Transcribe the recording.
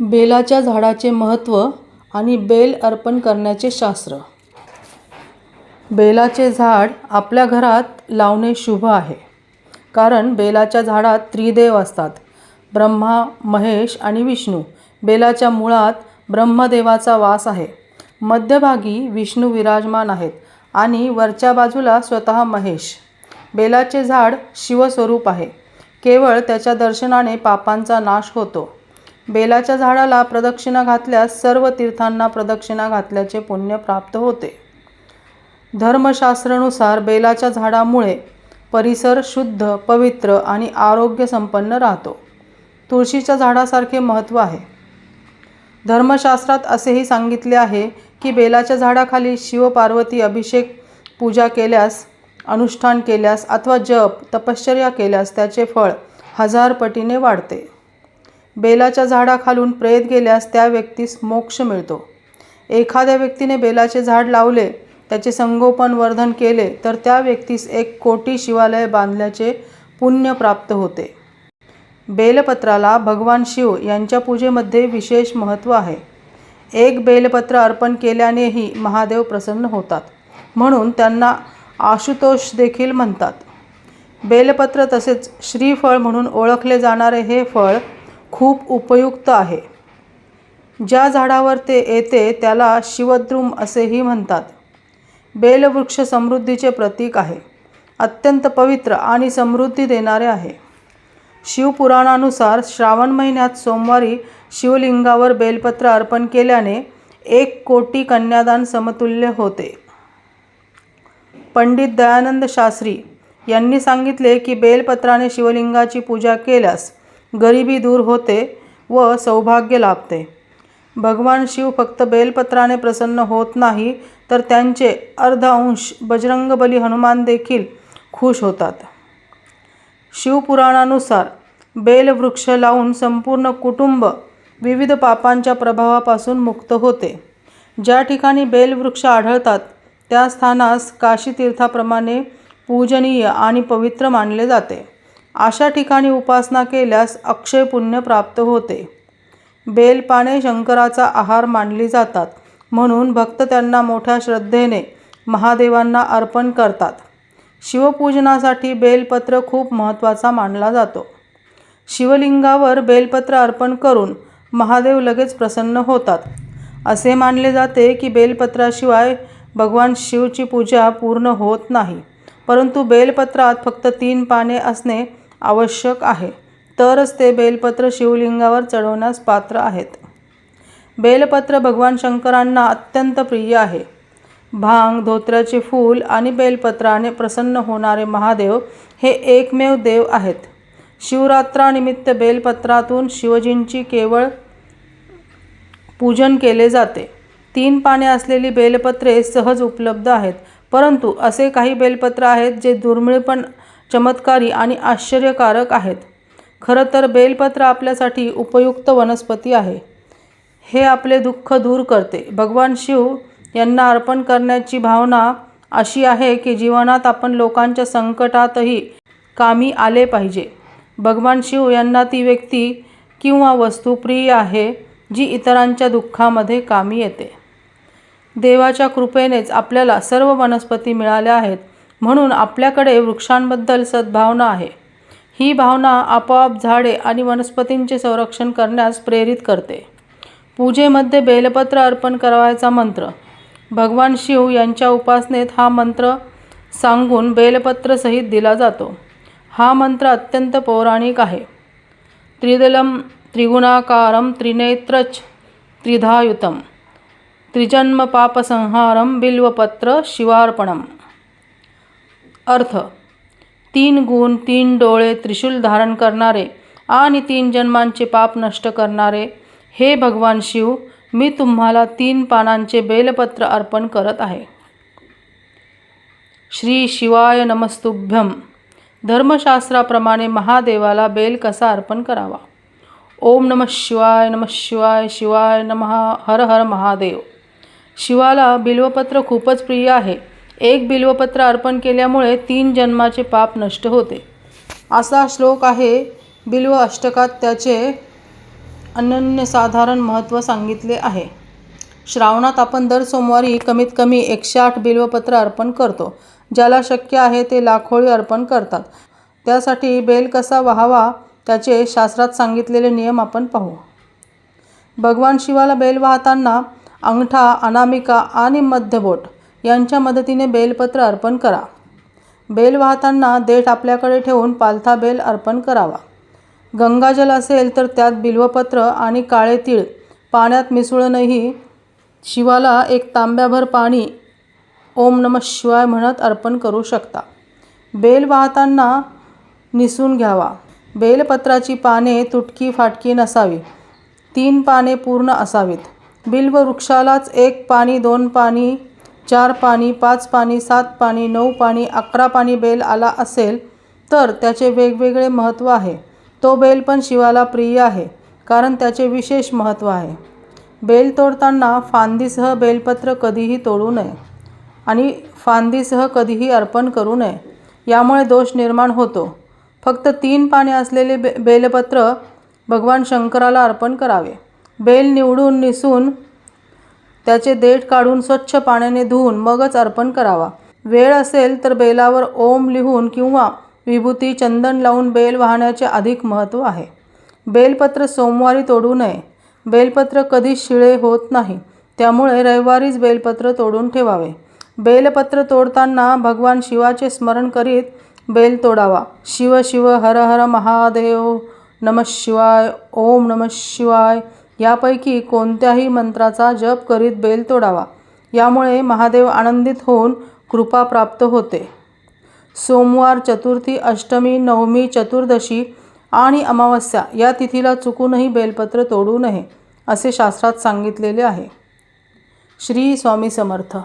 बेलाच्या झाडाचे महत्त्व आणि बेल अर्पण करण्याचे शास्त्र. बेलाचे झाड आपल्या घरात लावणे शुभ आहे. कारण बेलाच्या झाडात त्रिदेव असतात. ब्रह्मा महेश आणि विष्णू बेलाच्या मुळात ब्रह्मदेवाचा वास आहे. मध्यभागी विष्णू विराजमान आहेत आणि वरच्या बाजूला स्वतः महेश. बेलाचे झाड शिवस्वरूप आहे. केवळ त्याच्या दर्शनाने पापांचा नाश होतो. बेलाच्या झाडाला प्रदक्षिणा घातल्यास सर्व तीर्थांना प्रदक्षिणा घातल्याचे पुण्य प्राप्त होते. धर्मशास्त्रानुसार बेलाच्या झाडामुळे परिसर शुद्ध पवित्र आणि आरोग्य संपन्न राहतो. तुळशीच्या झाडासारखे महत्त्व आहे. धर्मशास्त्रात असेही सांगितले आहे की बेलाच्या झाडाखाली शिवपार्वती अभिषेक पूजा केल्यास अनुष्ठान केल्यास अथवा जप तपश्चर्या केल्यास त्याचे फळ हजार पटीने वाढते. बेलाच्या झाडाखालून प्रेत गेल्यास त्या व्यक्तीस मोक्ष मिळतो. एखाद्या व्यक्तीने बेलाचे झाड लावले त्याचे संगोपन वर्धन केले तर त्या व्यक्तीस एक कोटी शिवालय बांधल्याचे पुण्य प्राप्त होते. बेलपत्राला भगवान शिव यांच्या पूजेमध्ये विशेष महत्त्व आहे. एक बेलपत्र अर्पण केल्यानेही महादेव प्रसन्न होतात म्हणून त्यांना आशुतोष देखील म्हणतात. बेलपत्र तसेच श्रीफळ म्हणून ओळखले जाणारे हे फळ खूप उपयुक्त आहे. ज्या झाडावर ते येते त्याला शिवद्रुम असेही म्हणतात. बेलवृक्ष समृद्धीचे प्रतीक आहे. अत्यंत पवित्र आणि समृद्धी देणारे आहे. शिवपुराणानुसार श्रावण महिन्यात सोमवारी शिवलिंगावर बेलपत्र अर्पण केल्याने एक कोटी कन्यादान समतुल्य होते. पंडित दयानंद शास्त्री यांनी सांगितले की बेलपत्राने शिवलिंगाची पूजा केल्यास गरिबी दूर होते व सौभाग्य लाभते. भगवान शिव फक्त बेलपत्राने प्रसन्न होत नाही तर त्यांचे अर्ध अंश बजरंगबली हनुमान देखील खुश होतात. शिवपुराणानुसार बेलवृक्ष लावून संपूर्ण कुटुंब विविध पापांच्या प्रभावापासून मुक्त होते. ज्या ठिकाणी बेलवृक्ष आढळतात त्या स्थानास काशीतीर्थाप्रमाणे पूजनीय आणि पवित्र मानले जाते. अशा ठिकाणी उपासना केल्यास अक्षय पुण्य प्राप्त होते. बेलपाने शंकराचा आहार मानली जातात म्हणून भक्त त्यांना मोठ्या श्रद्धेने महादेवांना अर्पण करतात. शिवपूजनासाठी बेलपत्र खूप महत्त्वाचा मानला जातो. शिवलिंगावर बेलपत्र अर्पण करून महादेव लगेच प्रसन्न होतात. असे मानले जाते की बेलपत्राशिवाय भगवान शिवची पूजा पूर्ण होत नाही परंतु बेलपत्रात फक्त तीन पाने असणे आवश्यक आहे. तरच ते बेलपत्र शिवलिंगावर चढवण्यास पात्र आहेत. बेलपत्र भगवान शंकरांना अत्यंत प्रिय आहे. भांग धोत्र्याचे फूल आणि बेलपत्राने प्रसन्न होणारे महादेव हे एकमेव देव आहेत. शिवरात्रानिमित्त बेलपत्रातून शिवजींची केवळ पूजन केले जाते. तीन पाने असलेली बेलपत्रे सहज उपलब्ध आहेत परंतु असे काही बेलपत्र आहेत जे दुर्मिळ पण चमत्कारी आणि आश्चर्यकारक आहेत. खरं तर बेलपत्र आपल्यासाठी उपयुक्त वनस्पती आहे. हे आपले दुःख दूर करते. भगवान शिव यांना अर्पण करण्याची भावना अशी आहे की जीवनात आपण लोकांच्या संकटातही कामी आले पाहिजे. भगवान शिव यांना ती व्यक्ती किंवा वस्तू प्रिय आहे जी इतरांच्या दुःखामध्ये कामी येते. देवाच्या कृपेनेच आपल्याला सर्व वनस्पती मिळाल्या आहेत. म्हणून आपल्याकडे वृक्षांबद्दल सद्भावना आहे. ही भावना आपोआप झाडे आणि वनस्पतींचे संरक्षण करण्यास प्रेरित करते. पूजेमध्ये बेलपत्र अर्पण करावायचा मंत्र. भगवान शिव यांच्या उपासनेत हा मंत्र सांगून बेलपत्रसहित दिला जातो. हा मंत्र अत्यंत पौराणिक आहे. त्रिदलम त्रिगुणाकारम त्रिनेत्रच त्रिधायुतम. त्रिजन्म पापसंहारम बिल्वपत्र शिवार्पणम. अर्थ. तीन गुण तीन डोळे त्रिशूल धारण करणारे आणि तीन जन्मांचे पाप नष्ट करणारे हे भगवान शिव मी तुम्हाला तीन पानांचे बेलपत्र अर्पण करत आहे. श्री शिवाय नमस्तुभ्यम धर्मशास्त्राप्रमाणे महादेवाला बेल कसा अर्पण करावा? ओम नम शिवाय नम शिवाय शिवाय नम हर हर महादेव. शिवाला बिल्वपत्र खूपच प्रिय आहे. एक बिल्वपत्र अर्पण केल्यामुळे तीन जन्माचे पाप नष्ट होते. असा श्लोक आहे. बिल्व अष्टकात त्याचे अनन्यसाधारण महत्त्व सांगितले आहे. श्रावणात आपण दर सोमवारी कमीत कमी एकशे आठ बिल्वपत्र अर्पण करतो. ज्याला शक्य आहे ते लाखोळी अर्पण करतात. त्यासाठी बेल कसा वाहावा त्याचे शास्त्रात सांगितलेले नियम आपण पाहू. भगवान शिवाला बेल वाहताना अंगठा अनामिका आणि मध्यबोट यांच्या मदतीने बेलपत्र अर्पण करा. बेल वाहताना देठ आपल्याकडे ठेवून पालथा बेल अर्पण करावा. गंगाजल असेल तर त्यात बिल्वपत्र आणि काळे तीळ पाण्यात मिसळूनही शिवाला एक तांब्याभर पाणी ओम नम शिवाय म्हणत अर्पण करू शकता. बेल वाहताना निसून घ्यावा. बेलपत्राची पाने तुटकी फाटकी नसावी. तीन पाने पूर्ण असावीत. बिल्व वृक्षालाच एक पाणी दोन पाणी चार पाणी पाच पाणी सात पाणी नऊ पाणी अकरा पाणी बेल आला असेल तर त्याचे वेगवेगळे महत्त्व आहे. तो बेल पण शिवाला प्रिय आहे कारण त्याचे विशेष महत्त्व आहे. बेल तोडताना फांदीसह बेलपत्र कधीही तोडू नये आणि फांदीसह कधीही अर्पण करू नये यामुळे दोष निर्माण होतो. फक्त तीन पाने असलेले बे बेलपत्र भगवान शंकराला अर्पण करावे. बेल निवडून निसून त्याचे देठ काढून स्वच्छ पाण्याने धुवून मगच अर्पण करावा. वेळ असेल तर बेलावर ओम लिहून किंवा विभूती चंदन लावून बेल वाहण्याचे अधिक महत्त्व आहे. बेलपत्र सोमवारी तोडू नये. बेलपत्र कधीच शिळे होत नाही. त्यामुळे रविवारीच बेलपत्र तोडून ठेवावे. बेलपत्र तोडताना भगवान शिवाचे स्मरण करीत बेल तोडावा. शिव शिव हर हर महादेव नम शिवाय ओम नम शिवाय यापैकी कोणत्याही मंत्राचा जप करीत बेल तोडावा. यामुळे महादेव आनंदित होऊन कृपा प्राप्त होते. सोमवार चतुर्थी अष्टमी नवमी चतुर्दशी आणि अमावस्या या तिथीला चुकूनही बेलपत्र तोडू नये असे शास्त्रात सांगितलेले आहे. श्री स्वामी समर्थ.